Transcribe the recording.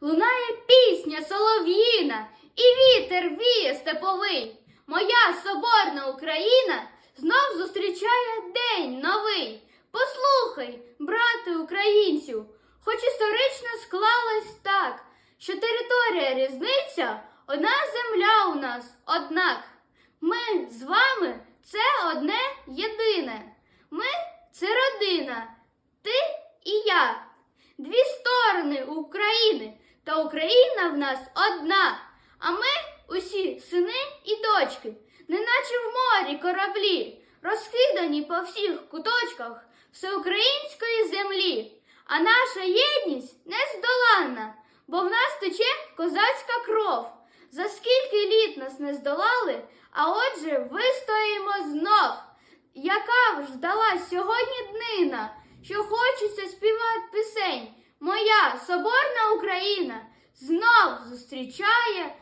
лунає пісня солов'їна, і вітер віє степовий. Моя соборна Україна знов зустрічає день новий. Послухай, брате українцю, хоч історично склалось так, що територія різниця, одна земля у нас, однак. Ми з вами це одне єдине. Ми це родина, ти і я. Дві сторони України, та Україна в нас одна. А ми усі сини і дочки, неначе в морі кораблі, розкидані по всіх куточках всеукраїнської землі. А наша єдність нездоланна, бо в нас тече козацька кров. За скільки літ нас не здолали, а отже вистоїмо знов. Яка ж вдалась сьогодні днина, що хочеться співати пісень. Моя соборна Україна знов зустрічає